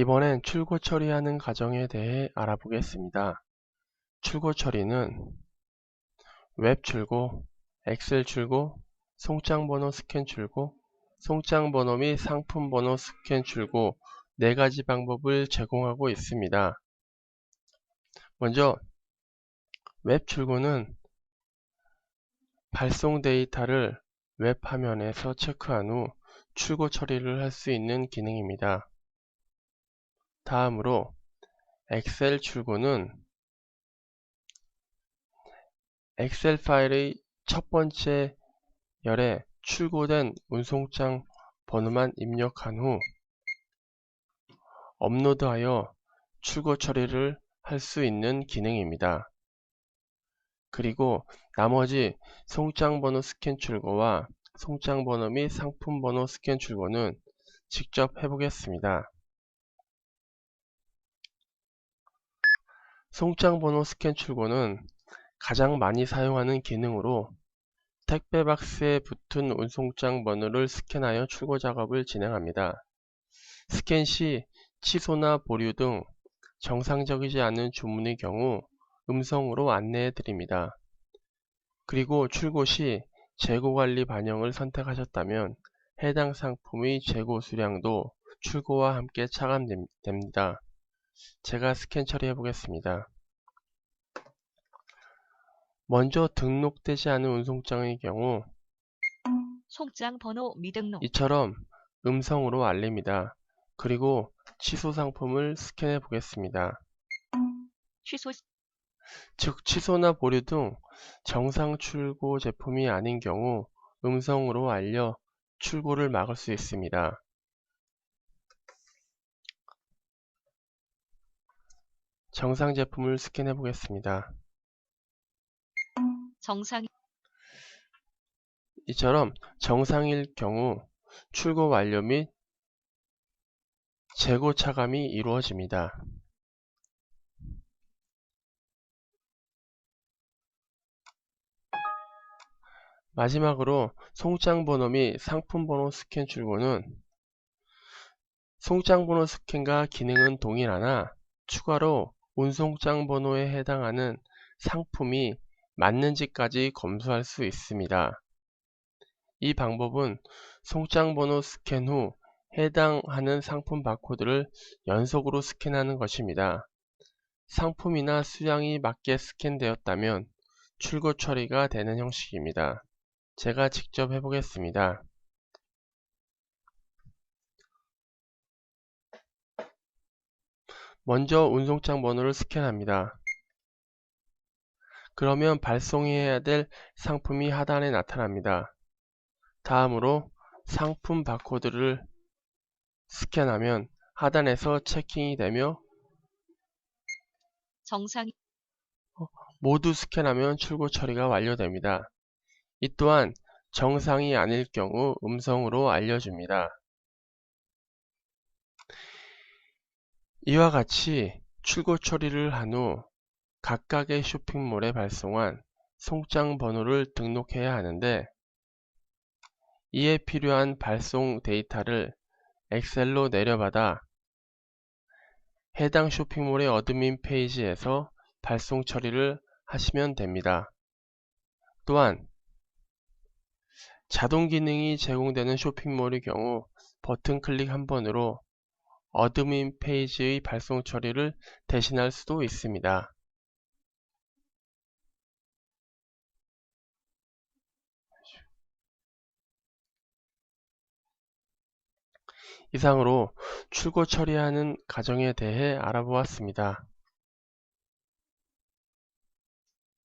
이번엔 출고 처리하는 과정에 대해 알아보겠습니다. 출고 처리는 웹 출고, 엑셀 출고, 송장 번호 스캔 출고, 송장 번호 및 상품 번호 스캔 출고 네 가지 방법을 제공하고 있습니다. 먼저 웹 출고는 발송 데이터를 웹 화면에서 체크한 후 출고 처리를 할 수 있는 기능입니다. 다음으로 엑셀 출고는 엑셀 파일의 첫 번째 열에 출고된 운송장 번호만 입력한 후 업로드하여 출고 처리를 할 수 있는 기능입니다. 그리고 나머지 송장 번호 스캔 출고와 송장 번호 및 상품 번호 스캔 출고는 직접 해보겠습니다. 송장 번호 스캔 출고는 가장 많이 사용하는 기능으로 택배 박스에 붙은 운송장 번호를 스캔하여 출고 작업을 진행합니다. 스캔 시 취소나 보류 등 정상적이지 않은 주문의 경우 음성으로 안내해 드립니다. 그리고 출고 시 재고 관리 반영을 선택하셨다면 해당 상품의 재고 수량도 출고와 함께 차감됩니다. 제가 스캔 처리해 보겠습니다. 먼저 등록되지 않은 운송장의 경우 송장 번호 미등록 이처럼 음성으로 알립니다. 그리고 취소 상품을 스캔해 보겠습니다. 취소 즉 취소나 보류 등 정상 출고 제품이 아닌 경우 음성으로 알려 출고를 막을 수 있습니다. 정상 제품을 스캔해 보겠습니다. 정상 이처럼 정상일 경우 출고 완료 및 재고 차감이 이루어집니다. 마지막으로 송장 번호 및 상품 번호 스캔 출고는 송장 번호 스캔과 기능은 동일하나 추가로 운송장 번호에 해당하는 상품이 맞는지까지 검수할 수 있습니다. 이 방법은 송장 번호 스캔 후 해당하는 상품 바코드를 연속으로 스캔하는 것입니다. 상품이나 수량이 맞게 스캔되었다면 출고 처리가 되는 형식입니다. 제가 직접 해보겠습니다. 먼저 운송장 번호를 스캔합니다. 그러면 발송해야 될 상품이 하단에 나타납니다. 다음으로 상품 바코드를 스캔하면 하단에서 체킹이 되며 정상 모두 스캔하면 출고 처리가 완료됩니다. 이 또한 정상이 아닐 경우 음성으로 알려줍니다. 이와 같이 출고 처리를 한 후 각각의 쇼핑몰에 발송한 송장 번호를 등록해야 하는데 이에 필요한 발송 데이터를 엑셀로 내려받아 해당 쇼핑몰의 어드민 페이지에서 발송 처리를 하시면 됩니다. 또한 자동 기능이 제공되는 쇼핑몰의 경우 버튼 클릭 한 번으로 어드민 페이지의 발송 처리를 대신할 수도 있습니다. 이상으로 출고 처리하는 과정에 대해 알아보았습니다.